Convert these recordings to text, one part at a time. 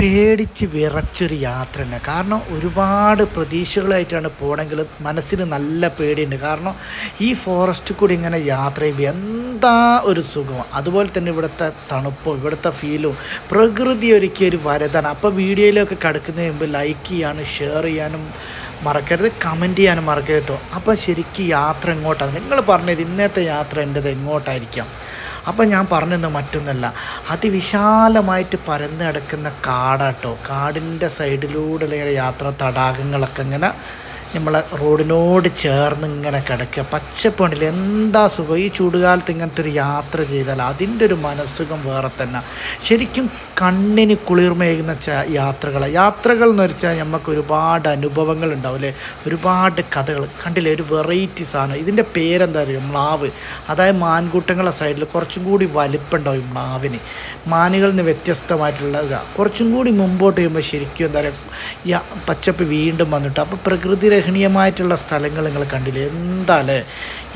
പേടിച്ച് വിറച്ചൊരു യാത്ര തന്നെ. കാരണം ഒരുപാട് പ്രതീക്ഷകളായിട്ടാണ് പോകണമെങ്കിൽ മനസ്സിന് നല്ല പേടിയുണ്ട്. കാരണം ഈ ഫോറസ്റ്റ് കൂടി ഇങ്ങനെ യാത്ര ചെയ്യുമ്പോൾ എന്താ ഒരു സുഖം? അതുപോലെ തന്നെ ഇവിടുത്തെ തണുപ്പും ഇവിടുത്തെ ഫീലും പ്രകൃതി ഒരുക്കിയ ഒരു വരതാണ്. അപ്പോൾ വീഡിയോയിലൊക്കെ കിടക്കുന്നതിന് മുമ്പ് ലൈക്ക് ചെയ്യാനും ഷെയർ ചെയ്യാനും മറക്കരുത്. കമന്റ് ചെയ്യാനും മറക്കരുത് കേട്ടോ. അപ്പോൾ ശരിക്കും യാത്ര എങ്ങോട്ടാണ്? നിങ്ങൾ പറഞ്ഞത് ഇന്നത്തെ യാത്ര എന്റെത് എങ്ങോട്ടായിരിക്കാം? അപ്പം ഞാൻ പറഞ്ഞത് മറ്റൊന്നല്ല. അതിവിശാലമായിട്ട് പരന്ന് കിടക്കുന്ന കാടാട്ടോ. കാടിന്റെ സൈഡിലൂടെ ഇങ്ങനെ യാത്ര തടാകങ്ങളൊക്കെ ഇങ്ങനെ നമ്മളെ റോഡിനോട് ചേർന്ന് ഇങ്ങനെ കിടക്കുക. പച്ചപ്പണിൽ എന്താ സുഖം? ഈ ചൂടുകാലത്ത് ഇങ്ങനത്തെ ഒരു യാത്ര ചെയ്താൽ അതിന്റെ ഒരു മനസ്സുഖം വേറെ തന്നെ. ശരിക്കും കണ്ണിന് കുളിർമയേകുന്ന ച യാത്രകൾ യാത്രകൾ എന്ന് വെച്ചാൽ നമുക്ക് ഒരുപാട് അനുഭവങ്ങൾ ഉണ്ടാവില്ലേ ഒരുപാട് കഥകൾ. കണ്ടില്ലേ? ഒരു വെറൈറ്റി സാധനം. ഇതിന്റെ പേരെന്താ പറയുക മ്ലാവ്. അതായത് മാൻകൂട്ടങ്ങളെ സൈഡിൽ കുറച്ചും കൂടി വലിപ്പുണ്ടാവും മ്ലാവിന്. മാനുകളിൽ നിന്ന് വ്യത്യസ്തമായിട്ടുള്ള കുറച്ചും കൂടി മുമ്പോട്ട് ചെയ്യുമ്പോൾ ശരിക്കും എന്താ പറയുക പച്ചപ്പ് വീണ്ടും വന്നിട്ട്. അപ്പോൾ പ്രകൃതി രഹണീയമായിട്ടുള്ള സ്ഥലങ്ങൾ നിങ്ങൾ കണ്ടില്ലേ? എന്താ അല്ലേ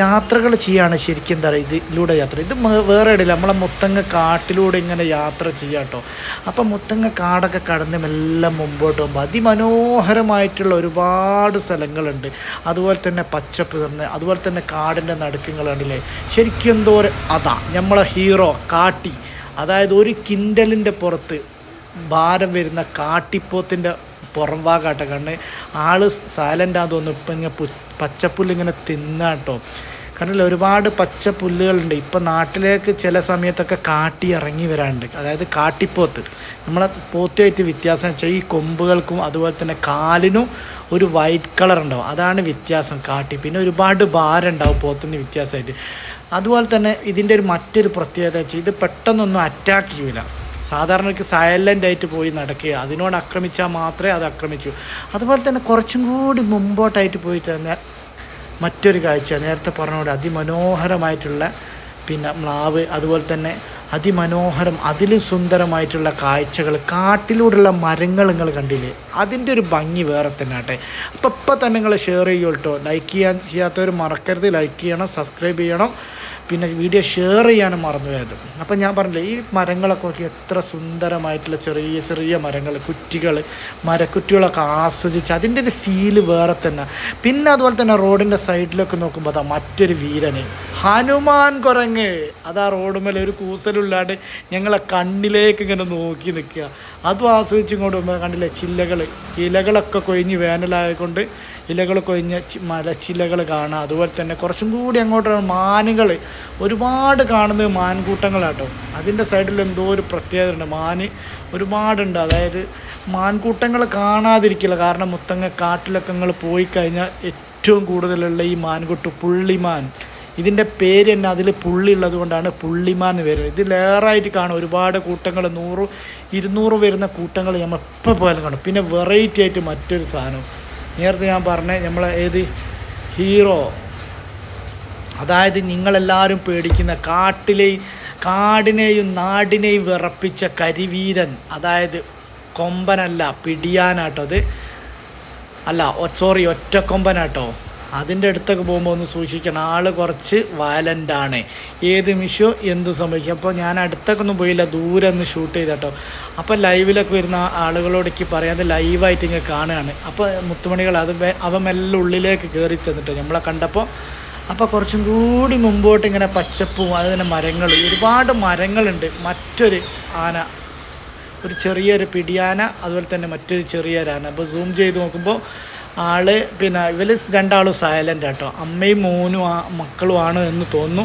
യാത്രകൾ ചെയ്യാണ് ശരിക്കും എന്താ പറയുക ഇതിലൂടെ യാത്ര. ഇത് വേറെ ഇടയില്ല. നമ്മളെ മുത്തങ്ങ കാട്ടിലൂടെ ഇങ്ങനെ യാത്ര ചെയ്യാം കേട്ടോ. അപ്പം മുത്തങ്ങ കാടൊക്കെ കടന്ന് എല്ലാം മുമ്പോട്ട് പോകുമ്പോൾ അതിമനോഹരമായിട്ടുള്ള ഒരുപാട് സ്ഥലങ്ങളുണ്ട്. അതുപോലെ തന്നെ പച്ചപ്പ് തന്നെ അതുപോലെ തന്നെ കാടിന്റെ നടുക്കങ്ങൾ കണ്ടില്ലേ? ശരിക്കും എന്തോ ഒരു അതാ നമ്മളെ ഹീറോ കാട്ടി. അതായത് ഒരു കിൻഡലിന്റെ പുറത്ത് ഭാരം വരുന്ന കാട്ടിപ്പോത്തിന്റെ പുറം ഭാഗമാട്ടെ കാരണം ആൾ സൈലന്റ് ആണെന്ന് തോന്നുന്നു. ഇപ്പം ഇങ്ങനെ പച്ചപ്പുല്ലിങ്ങനെ തിന്നാട്ടോ. കാരണം ഒരുപാട് പച്ചപ്പുല്ലുകളുണ്ട്. ഇപ്പം നാട്ടിലേക്ക് ചില സമയത്തൊക്കെ കാട്ടി ഇറങ്ങി വരാറുണ്ട് അതായത് കാട്ടിപ്പോത്ത്. നമ്മളെ പോത്തുമായിട്ട് വ്യത്യാസം വെച്ചാൽ ഈ കൊമ്പുകൾക്കും അതുപോലെ തന്നെ കാലിനും ഒരു വൈറ്റ് കളർ ഉണ്ടാവും. അതാണ് വ്യത്യാസം കാട്ടി. പിന്നെ ഒരുപാട് ഭാരമുണ്ടാവും പോത്തിന് വ്യത്യാസമായിട്ട്. അതുപോലെ തന്നെ ഇതിന്റെ ഒരു മറ്റൊരു പ്രത്യേകത വെച്ചാൽ ഇത് പെട്ടെന്നൊന്നും അറ്റാക്ക് ചെയ്യില്ല സാധാരണക്ക് സൈലന്റ് ആയിട്ട് പോയി നടക്കുക അതിനോട് ആക്രമിച്ചാൽ മാത്രമേ അത് ആക്രമിച്ചു അതുപോലെ തന്നെ കുറച്ചും കൂടി മുമ്പോട്ടായിട്ട് പോയി തന്നെ മറ്റൊരു കാഴ്ച. നേരത്തെ പറഞ്ഞ അതിമനോഹരമായിട്ടുള്ള പിന്നെ മ്ലാവ് അതുപോലെ തന്നെ അതിമനോഹരം അതിലും സുന്ദരമായിട്ടുള്ള കാഴ്ചകൾ കാട്ടിലൂടെയുള്ള മരങ്ങൾ നിങ്ങൾ കണ്ടില്ലേ? അതിന്റെ ഒരു ഭംഗി വേറെ തന്നെ ആട്ടെ അപ്പം ഇപ്പം തന്നെ നിങ്ങൾ ഷെയർ കേട്ടോ ലൈക്ക് ചെയ്യാൻ ചെയ്യാത്തവർ മറക്കരുത്. ലൈക്ക് ചെയ്യണം സബ്സ്ക്രൈബ് ചെയ്യണം. പിന്നെ വീഡിയോ ഷെയർ ചെയ്യാനും മറന്നുപോയത്. അപ്പം ഞാൻ പറഞ്ഞില്ലേ ഈ മരങ്ങളൊക്കെ നോക്കി എത്ര സുന്ദരമായിട്ടുള്ള ചെറിയ ചെറിയ മരങ്ങൾ കുറ്റികൾ മരക്കുറ്റികളൊക്കെ ആസ്വദിച്ച് അതിന്റെ ഒരു ഫീൽ വേറെ തന്നെ. പിന്നെ അതുപോലെ തന്നെ റോഡിന്റെ സൈഡിലൊക്കെ നോക്കുമ്പോൾ അതാ മറ്റൊരു വീരന്. ഹനുമാൻ കുരങ്ങ്. അതാ റോഡ് മേലെ ഒരു കൂസലുള്ളാണ്ട് ഞങ്ങളെ കണ്ണിലേക്ക് ഇങ്ങനെ നോക്കി നിൽക്കുക. അതും ആസ്വദിച്ചും കൊണ്ട് കണ്ടില്ലേ ചില്ലകൾ ഇലകളൊക്കെ കൊഴിഞ്ഞ് വേനലായതുകൊണ്ട് ഇലകൾ കൊഴിഞ്ഞ ചി- മലച്ചില്ലകൾ കാണാം അതുപോലെ തന്നെ കുറച്ചും കൂടി അങ്ങോട്ട് മാനുകൾ. ഒരുപാട് കാണുന്നത് മാൻകൂട്ടങ്ങളാട്ടോ. അതിന്റെ സൈഡിൽ എന്തോ ഒരു പ്രത്യേകത ഉണ്ട്. മാന് ഒരുപാടുണ്ട്. അതായത് മാൻകൂട്ടങ്ങൾ കാണാതിരിക്കില്ല. കാരണം മുത്തങ്ങ കാട്ടിലൊക്കെ നിങ്ങൾ പോയി കഴിഞ്ഞാൽ ഏറ്റവും കൂടുതലുള്ള ഈ മാൻകൂട്ട് പുള്ളിമാൻ. ഇതിന്റെ പേര് തന്നെ അതിൽ പുള്ളി ഉള്ളത് കൊണ്ടാണ് പുള്ളിമാൻ എന്ന് ഇത് ഇതിലേറായിട്ട് കാണും. ഒരുപാട് കൂട്ടങ്ങൾ നൂറ് ഇരുന്നൂറ് വരുന്ന കൂട്ടങ്ങൾ നമ്മൾ എപ്പോൾ പോയാലും കാണും. പിന്നെ വെറൈറ്റി ആയിട്ട് മറ്റൊരു സാധനം. നേരത്തെ ഞാൻ പറഞ്ഞ നമ്മളെ ഏത് ഹീറോ. അതായത് നിങ്ങളെല്ലാവരും പേടിക്കുന്ന കാട്ടിലെ കാടിനെയും നാടിനെയും വിറപ്പിച്ച കരിവീരൻ. അതായത് കൊമ്പനല്ല പിടിയാനാട്ടോ അത്. അല്ല സോറി ഒറ്റക്കൊമ്പനാട്ടോ. അതിന്റെ അടുത്തൊക്കെ പോകുമ്പോൾ ഒന്ന് സൂക്ഷിക്കണം. ആൾ കുറച്ച് വയലന്റ് ആണ്. ഏത് നിമിഷവും എന്ത് സംഭവിക്കും. അപ്പോൾ ഞാൻ അടുത്തൊക്കെ ഒന്നും പോയില്ല. ദൂരെ ഒന്ന് ഷൂട്ട് ചെയ്തട്ടോ. അപ്പോൾ ലൈവിലൊക്കെ വരുന്ന ആളുകളോടേക്ക് പറയാതെ ലൈവായിട്ട് ഇങ്ങനെ കാണുകയാണ്. അപ്പോൾ മുത്തുമണികൾ അത് അവ മെല്ലെ ഉള്ളിലേക്ക് കയറി ചെന്നിട്ട് നമ്മളെ കണ്ടപ്പോൾ അപ്പോൾ കുറച്ചും കൂടി മുമ്പോട്ട് ഇങ്ങനെ പച്ചപ്പും അതുതന്നെ മരങ്ങൾ ഒരുപാട് മരങ്ങളുണ്ട്. മറ്റൊരു ആന ഒരു ചെറിയൊരു പിടിയാന അതുപോലെ തന്നെ മറ്റൊരു ചെറിയൊരു ആന. അപ്പോൾ സൂം ചെയ്ത് നോക്കുമ്പോൾ ആൾ പിന്നെ ഇവർ രണ്ടാളും സൈലന്റ് ആട്ടോ. അമ്മയും മോനും ആ മക്കളുമാണ് എന്ന് തോന്നുന്നു.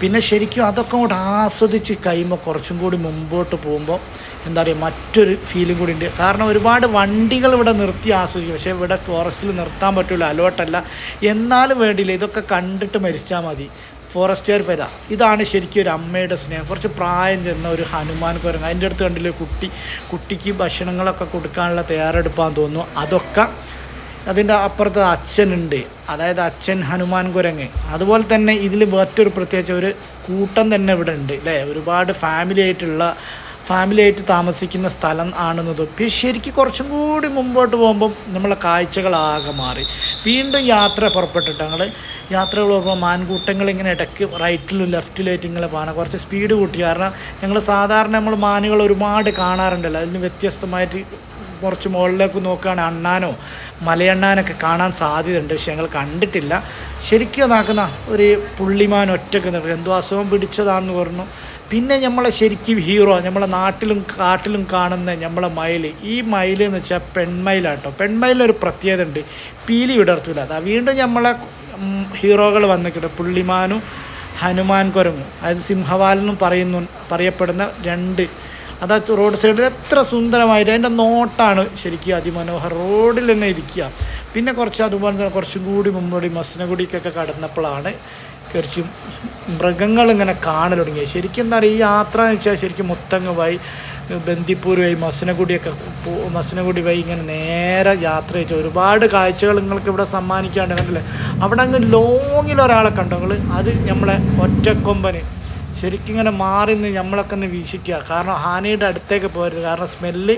പിന്നെ ശരിക്കും അതൊക്കെ കൂടെ ആസ്വദിച്ച് കഴിയുമ്പോൾ കുറച്ചും കൂടി മുമ്പോട്ട് പോകുമ്പോൾ എന്താ പറയുക മറ്റൊരു ഫീലും കൂടി ഉണ്ട്. കാരണം ഒരുപാട് വണ്ടികൾ ഇവിടെ നിർത്തി ആസ്വദിക്കും. പക്ഷേ ഇവിടെ ഫോറസ്റ്റിൽ നിർത്താൻ പറ്റില്ല അലോട്ടല്ല എന്നാലും വേണ്ടിയില്ല ഇതൊക്കെ കണ്ടിട്ട് മരിച്ചാൽ മതി. ഫോറസ്റ്റുകാർ വരാം. ഇതാണ് ശരിക്കും ഒരു അമ്മയുടെ സ്നേഹം. കുറച്ച് പ്രായം ചെന്ന ഒരു ഹനുമാൻ കുരങ്ങ്. അതിന്റെ അടുത്ത് കണ്ടില്ലേ കുട്ടി കുട്ടിക്ക് ഭക്ഷണങ്ങളൊക്കെ കൊടുക്കാനുള്ള തയ്യാറെടുപ്പാന്ന് തോന്നുന്നു. അതൊക്കെ അതിന്റെ അപ്പുറത്ത് അച്ഛനുണ്ട്. അതായത് അച്ഛൻ ഹനുമാൻ കുരങ്ങ്. അതുപോലെ തന്നെ ഇതിൽ മറ്റൊരു പ്രത്യേകിച്ച് ഒരു കൂട്ടം തന്നെ ഇവിടെ ഉണ്ട് അല്ലേ? ഒരുപാട് ഫാമിലി ആയിട്ടുള്ള ഫാമിലി ആയിട്ട് താമസിക്കുന്ന സ്ഥലം ആണെന്നത് പിന്നെ ശരിക്കും കുറച്ചും കൂടി മുമ്പോട്ട് പോകുമ്പം നമ്മളെ കാഴ്ചകളാകെ മാറി. വീണ്ടും യാത്ര പുറപ്പെട്ടിട്ട് ഞങ്ങൾ യാത്രകൾ പോകുമ്പോൾ മാൻകൂട്ടങ്ങൾ ഇങ്ങനെ ഇടയ്ക്ക് റൈറ്റിലും ലെഫ്റ്റിലായിട്ട് ഇങ്ങനെ പോകണം കുറച്ച് സ്പീഡ് കൂട്ടി. കാരണം ഞങ്ങൾ സാധാരണ നമ്മൾ മാനുകൾ ഒരുപാട് കാണാറുണ്ടല്ലോ. അതിന് വ്യത്യസ്തമായിട്ട് കുറച്ച് മുകളിലേക്ക് നോക്കുകയാണെങ്കിൽ അണ്ണാനോ മലയണ്ണാനൊക്കെ കാണാൻ സാധ്യതയുണ്ട്. പക്ഷെ ഞങ്ങൾ കണ്ടിട്ടില്ല. ശരിക്കും അതാക്കുന്ന ഒരു പുള്ളിമാൻ ഒറ്റയ്ക്ക് നിൽക്കും എന്തോ അസുഖം പിടിച്ചതാണെന്ന് പറഞ്ഞു. പിന്നെ നമ്മളെ ശരിക്കും ഹീറോ നമ്മളെ നാട്ടിലും കാട്ടിലും കാണുന്ന നമ്മളെ മയിൽ ഈ മയിൽ എന്ന് വെച്ചാൽ പെൺമയിലാട്ടോ. പെൺമയിലൊരു പ്രത്യേകത ഉണ്ട്. പീലി വിടർത്തൂല. അതാ വീണ്ടും നമ്മളെ ഹീറോകൾ വന്നിട്ടുണ്ട്. പുള്ളിമാനും ഹനുമാൻ കുരങ്ങും. അതായത് സിംഹവാലെന്നും പറയുന്നു പറയപ്പെടുന്ന രണ്ട് അതാ റോഡ് സൈഡിൽ എത്ര സുന്ദരമായിട്ട് അതിന്റെ നോട്ടാണ് ശരിക്കും അതിമനോഹർ റോഡിൽ തന്നെ ഇരിക്കുക. പിന്നെ കുറച്ച് അതുപോലെ തന്നെ കുറച്ചും കൂടി മുമ്പോടി മസനഗുടിക്കൊക്കെ കടന്നപ്പോഴാണ് കുറച്ച് മൃഗങ്ങൾ ഇങ്ങനെ കാണൽ തുടങ്ങിയത്. ശരിക്കും എന്താ പറയുക ഈ യാത്ര എന്ന് വെച്ചാൽ ശരിക്കും മുത്തങ്ങ് വഴി ബന്ദിപ്പൂർ വഴി മസനഗുഡിയൊക്കെ പോ- വഴി ഇങ്ങനെ നേരെ യാത്ര ചെയ്ത്. ഒരുപാട് കാഴ്ചകൾ നിങ്ങൾക്ക് ഇവിടെ സമ്മാനിക്കാണ്ട് കണ്ടില്ലേ അവിടെ അങ്ങ് ലോങ്ങിൽ ഒരാളെ കണ്ടോ? നിങ്ങൾ അത് നമ്മളെ ഒറ്റക്കൊമ്പന്. ശരിക്കും ഇങ്ങനെ മാറി നിന്ന് നമ്മളൊക്കെ ഒന്ന് വീക്ഷിക്കുക. കാരണം ഹാനിയുടെ അടുത്തേക്ക് പോകരുത്. കാരണം സ്മെല്ല്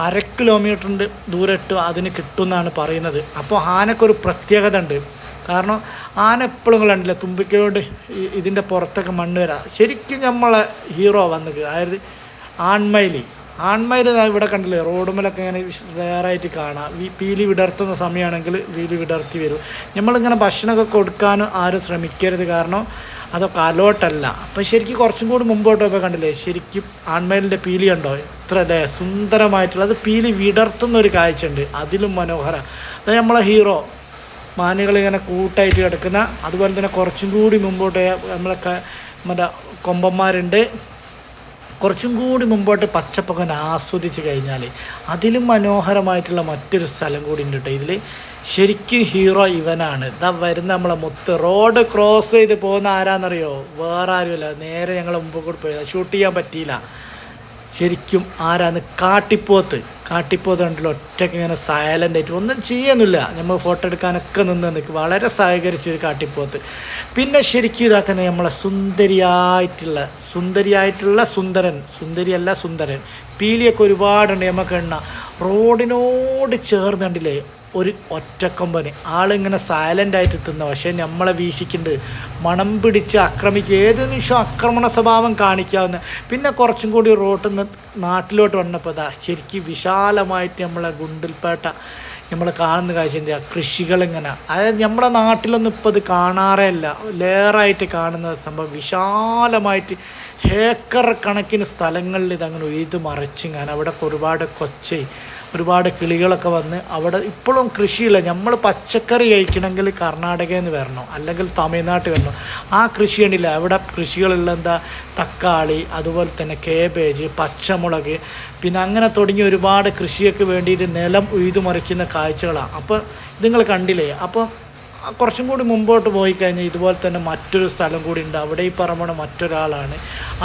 അര കിലോമീറ്ററിന്റെ ദൂരട്ട് അതിന് കിട്ടുമെന്നാണ് പറയുന്നത്. അപ്പോൾ ആനക്കൊരു പ്രത്യേകത ഉണ്ട്. കാരണം ആന എപ്പോഴും കണ്ടില്ല തുമ്പിക്കയോട് ഇതിന്റെ പുറത്തൊക്കെ മണ്ണ് വരാം. ശരിക്കും നമ്മളെ ഹീറോ വന്നത്. അതായത് ആൺമയിലി. ആൺമയിൽ ഇവിടെ കണ്ടില്ലേ റോഡ് മേലൊക്കെ ഇങ്ങനെ റെയറായിട്ട് കാണാം. ഈ പീലി വിടർത്തുന്ന സമയമാണെങ്കിൽ പീലി വിടർത്തി വരും. നമ്മളിങ്ങനെ ഭക്ഷണമൊക്കെ കൊടുക്കാനും ആരും ശ്രമിക്കരുത്. കാരണം അതൊക്കെ അലോട്ടല്ല. അപ്പം ശരിക്കും കുറച്ചും കൂടി മുമ്പോട്ട് പോയപ്പോൾ കണ്ടില്ലേ ശരിക്കും ആൺമയിലിന്റെ പീലി കണ്ടോ? ഇത്ര അല്ലേ സുന്ദരമായിട്ടുള്ള അത് പീലി വിടർത്തുന്ന ഒരു കാഴ്ച ഉണ്ട് അതിലും മനോഹര. അത് നമ്മളെ ഹീറോ. മാനുകൾ ഇങ്ങനെ കൂട്ടായിട്ട് കിടക്കുന്ന അതുപോലെ തന്നെ കുറച്ചും കൂടി മുമ്പോട്ട് നമ്മളെ മറ്റേ കൊമ്പന്മാരുണ്ട്. കുറച്ചും കൂടി മുമ്പോട്ട് പച്ചപ്പൊക്കെ ആസ്വദിച്ച് കഴിഞ്ഞാൽ അതിലും മനോഹരമായിട്ടുള്ള മറ്റൊരു സ്ഥലം കൂടി ഉണ്ട് കേട്ടോ ഇതിൽ ശരിക്കും ഹീറോ ഇവനാണ്. ഇതാ വരുന്ന നമ്മളെ മുത്ത്. റോഡ് ക്രോസ് ചെയ്ത് പോകുന്ന ആരാന്നറിയോ? വേറെ ആരുമില്ല. നേരെ ഞങ്ങൾ മുമ്പ് കൂടി പോയി. ഷൂട്ട് ചെയ്യാൻ പറ്റിയില്ല. ശരിക്കും ആരാന്ന് കാട്ടിപ്പോത്ത്. കാട്ടിപ്പോത്ത് കണ്ടല്ലോ ഒറ്റയ്ക്ക് ഇങ്ങനെ സൈലന്റ് ആയിട്ട്. ഒന്നും ചെയ്യുന്നില്ല നമ്മൾ ഫോട്ടോ എടുക്കാനൊക്കെ നിന്ന് നിൽക്കും. വളരെ സഹകരിച്ചൊരു കാട്ടിപ്പോത്ത്. പിന്നെ ശരിക്കും ഇതാക്കുന്നത് നമ്മളെ സുന്ദരിയായിട്ടുള്ള സുന്ദരിയായിട്ടുള്ള സുന്ദരൻ. സുന്ദരിയല്ല സുന്ദരൻ. പീലിയൊക്കെ ഒരുപാടുണ്ട്. നമുക്ക് എണ്ണ റോഡിനോട് ചേർന്ന് കണ്ടില്ലേ? ഒരു ഒറ്റക്കൊമ്പന്. ആളിങ്ങനെ സൈലന്റ് ആയിട്ട് തിന്ന പക്ഷേ നമ്മളെ വീക്ഷിക്കുന്നുണ്ട്. മണം പിടിച്ച് ആക്രമിക്കുക. ഏത് നിമിഷം ആക്രമണ സ്വഭാവം കാണിക്കാവുന്ന. പിന്നെ കുറച്ചും കൂടി റോട്ടിൽ നിന്ന് നാട്ടിലോട്ട് വന്നപ്പോൾ അതാ ശരിക്കും വിശാലമായിട്ട് നമ്മളെ ഗുണ്ടിൽപേട്ട നമ്മൾ കാണുന്ന കാഴ്ച എന്താ? കൃഷികളിങ്ങനെ. അതായത് നമ്മുടെ നാട്ടിലൊന്നും ഇപ്പോൾ അത് കാണാറേ ഇല്ല. ലെയറായിട്ട് കാണുന്ന സംഭവം വിശാലമായിട്ട് ഏക്കർ കണക്കിന് സ്ഥലങ്ങളിൽ ഇതങ്ങനെ ഉയ്ത് മറിച്ചിങ്ങനെ അവിടെ ഒരുപാട് കൊച്ചി. ഒരുപാട് കിളികളൊക്കെ വന്ന് അവിടെ ഇപ്പോഴും കൃഷിയില്ല. നമ്മൾ പച്ചക്കറി കഴിക്കണമെങ്കിൽ കർണാടകയിൽ നിന്ന് വരണം. അല്ലെങ്കിൽ തമിഴ്നാട്ടിൽ വരണം. ആ കൃഷി ഉണ്ടില്ല അവിടെ കൃഷികളുള്ള എന്താ? തക്കാളി അതുപോലെ തന്നെ കേബേജ് പച്ചമുളക് പിന്നെ അങ്ങനെ തുടങ്ങി ഒരുപാട് കൃഷിയൊക്കെ വേണ്ടിയിട്ട് നിലം ഉഴുതുമറിക്കുന്ന കാഴ്ചകളാണ്. അപ്പോൾ നിങ്ങൾ കണ്ടില്ലേ? അപ്പോൾ കുറച്ചും കൂടി മുമ്പോട്ട് പോയി കഴിഞ്ഞാൽ ഇതുപോലെ തന്നെ മറ്റൊരു സ്ഥലം കൂടി ഉണ്ട്. അവിടെ ഈ പറമ്പണ മറ്റൊരാളാണ്.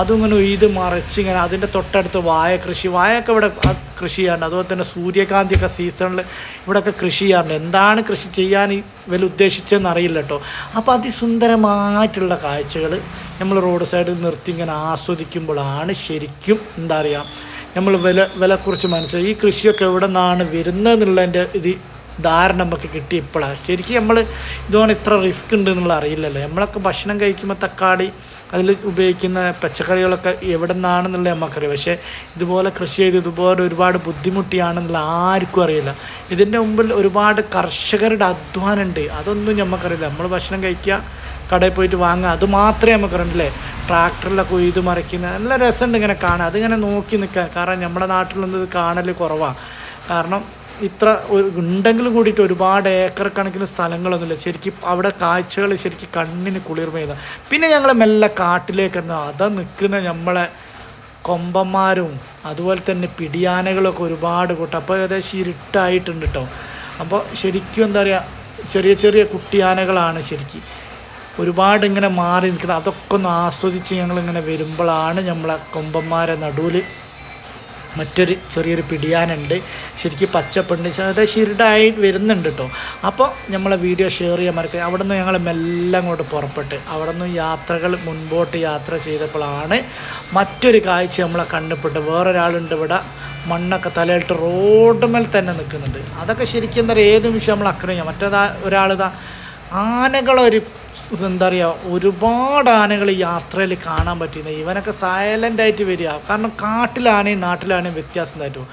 അതിങ്ങനെ ഇത് മറിച്ച് ഇങ്ങനെ അതിന്റെ തൊട്ടടുത്ത് വായ കൃഷി. വായൊക്കെ ഇവിടെ കൃഷി ചെയ്യാറുണ്ട്. അതുപോലെ തന്നെ സൂര്യകാന്തിയൊക്കെ സീസണിൽ ഇവിടെയൊക്കെ കൃഷി ചെയ്യാറുണ്ട്. എന്താണ് കൃഷി ചെയ്യാൻ ഇവർ ഉദ്ദേശിച്ചതെന്ന് അറിയില്ല കേട്ടോ. അപ്പോൾ അതിസുന്ദരമായിട്ടുള്ള കാഴ്ചകൾ നമ്മൾ റോഡ് സൈഡിൽ നിർത്തി ഇങ്ങനെ ആസ്വദിക്കുമ്പോഴാണ് ശരിക്കും എന്താ പറയുക നമ്മൾ വില വിലക്കുറിച്ച് മനസ്സിലായി. ഈ കൃഷിയൊക്കെ എവിടെ നിന്നാണ് വരുന്നതെന്നുള്ളതിന്റെ ഇത് ധാരണ നമുക്ക് കിട്ടി ഇപ്പോഴാണ് ശരിക്കും നമ്മൾ ഇതുകൊണ്ട് ഇത്ര റിസ്ക് ഉണ്ട് എന്നുള്ള അറിയില്ലല്ലോ. നമ്മളൊക്കെ ഭക്ഷണം കഴിക്കുമ്പോൾ തക്കാളി അതിൽ ഉപയോഗിക്കുന്ന പച്ചക്കറികളൊക്കെ എവിടെ നിന്നാണെന്നുള്ളത് നമുക്കറിയാം. പക്ഷേ ഇതുപോലെ കൃഷി ചെയ്ത് ഇതുപോലെ ഒരുപാട് ബുദ്ധിമുട്ടിയാണെന്നുള്ള ആർക്കും അറിയില്ല. ഇതിന്റെ മുമ്പിൽ ഒരുപാട് കർഷകരുടെ അധ്വാനമുണ്ട്. അതൊന്നും നമുക്കറിയില്ല. നമ്മൾ ഭക്ഷണം കഴിക്കുക കടയിൽ പോയിട്ട് വാങ്ങുക അത് മാത്രമേ നമുക്കറിയില്ലേ ട്രാക്ടറിലൊക്കെ ഉയ്ത് മറിക്കുന്ന നല്ല രസമുണ്ട് ഇങ്ങനെ കാണാൻ. അതിങ്ങനെ നോക്കി നിൽക്കാൻ. കാരണം നമ്മുടെ നാട്ടിലൊന്നും ഇത് കാണൽ കുറവാണ് കാരണം ഇത്ര ഒരു ഉണ്ടെങ്കിലും കൂടിയിട്ട് ഒരുപാട് ഏക്കർ കണക്കിന് സ്ഥലങ്ങളൊന്നുമില്ല. ശരിക്കും അവിടെ കാഴ്ചകൾ ശരിക്കും കണ്ണിന് കുളിർമയുന്ന പിന്നെ ഞങ്ങൾ മെല്ലെ കാട്ടിലേക്ക് അതാ നിൽക്കുന്ന നമ്മളെ കൊമ്പന്മാരും അതുപോലെ തന്നെ പിടിയാനകളൊക്കെ ഒരുപാട് കൂട്ടം. അപ്പോൾ ഏകദേശം ഇരുട്ടായിട്ടുണ്ട് കേട്ടോ അപ്പോൾ ശരിക്കും എന്താ പറയുക ചെറിയ ചെറിയ കുട്ടിയാനകളാണ് ശരിക്കും ഒരുപാട് ഇങ്ങനെ മാറി നിൽക്കുന്നത്. അതൊക്കെ ഒന്ന് ആസ്വദിച്ച് ഞങ്ങളിങ്ങനെ വരുമ്പോഴാണ് നമ്മളെ കൊമ്പന്മാരെ നടുവിൽ മറ്റൊരു ചെറിയൊരു പിടിയാനുണ്ട്. ശരിക്കും പച്ചപ്പുണ്ട്. അത് ഷിർഡായി വരുന്നുണ്ട് കേട്ടോ അപ്പോൾ നമ്മളെ വീഡിയോ ഷെയർ ചെയ്യാൻ മറക്കുക. അവിടെ നിന്ന് ഞങ്ങൾ മെല്ലെ അങ്ങോട്ട് പുറപ്പെട്ട് അവിടെ നിന്ന് യാത്രകൾ മുൻപോട്ട് യാത്ര ചെയ്തപ്പോഴാണ് മറ്റൊരു കാഴ്ച നമ്മളെ കണ്ടുപിട്ട് വേറൊരാളുണ്ട് ഇവിടെ മണ്ണൊക്കെ തലയിട്ട് റോഡുമേൽ തന്നെ നിൽക്കുന്നുണ്ട്. അതൊക്കെ ശരിക്കും എന്താ പറയുക ഏത് നിമിഷം നമ്മൾ അക്രമിക്കാം. മറ്റേതാ ഒരാളിതാ ആനകളൊരു എന്താ പറയുക ഒരുപാട് ആനകൾ യാത്രയിൽ കാണാൻ പറ്റുന്നത് ഇവനൊക്കെ സൈലന്റ് ആയിട്ട് വരിക. കാരണം കാട്ടിലാനയും നാട്ടിലാനയും വ്യത്യാസം എന്തായിട്ടും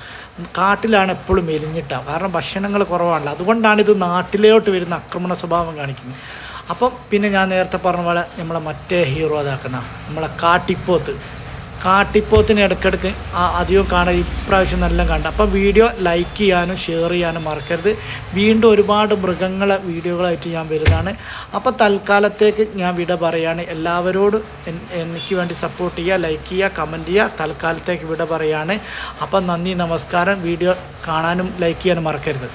കാട്ടിലാണ് എപ്പോഴും മെലിഞ്ഞിട്ടാണ് കാരണം ഭക്ഷണങ്ങൾ കുറവാണല്ലോ. അതുകൊണ്ടാണ് ഇത് നാട്ടിലോട്ട് വരുന്ന ആക്രമണ സ്വഭാവം കാണിക്കുന്നത്. അപ്പം പിന്നെ ഞാൻ നേരത്തെ പറഞ്ഞ പോലെ നമ്മളെ മറ്റേ ഹീറോ അതാക്കുന്ന നമ്മളെ കാട്ടിപ്പോത്ത്. കാട്ടിപ്പോത്തിന് ഇടയ്ക്കിടയ്ക്ക് അധികം കാണാൻ ഇപ്രാവശ്യം നല്ല കണ്ട. അപ്പം വീഡിയോ ലൈക്ക് ചെയ്യാനും ഷെയർ ചെയ്യാനും മറക്കരുത്. വീണ്ടും ഒരുപാട് മൃഗങ്ങളെ വീഡിയോകളായിട്ട് ഞാൻ വരുന്നതാണ്. അപ്പോൾ തൽക്കാലത്തേക്ക് ഞാൻ വിട പറയാണ്. എല്ലാവരോടും എനിക്ക് വേണ്ടി സപ്പോർട്ട് ചെയ്യുക ലൈക്ക് ചെയ്യുക കമന്റ് ചെയ്യുക. തൽക്കാലത്തേക്ക് വിട പറയാണ്. അപ്പം നന്ദി നമസ്കാരം. വീഡിയോ കാണാനും ലൈക്ക് ചെയ്യാനും മറക്കരുത്.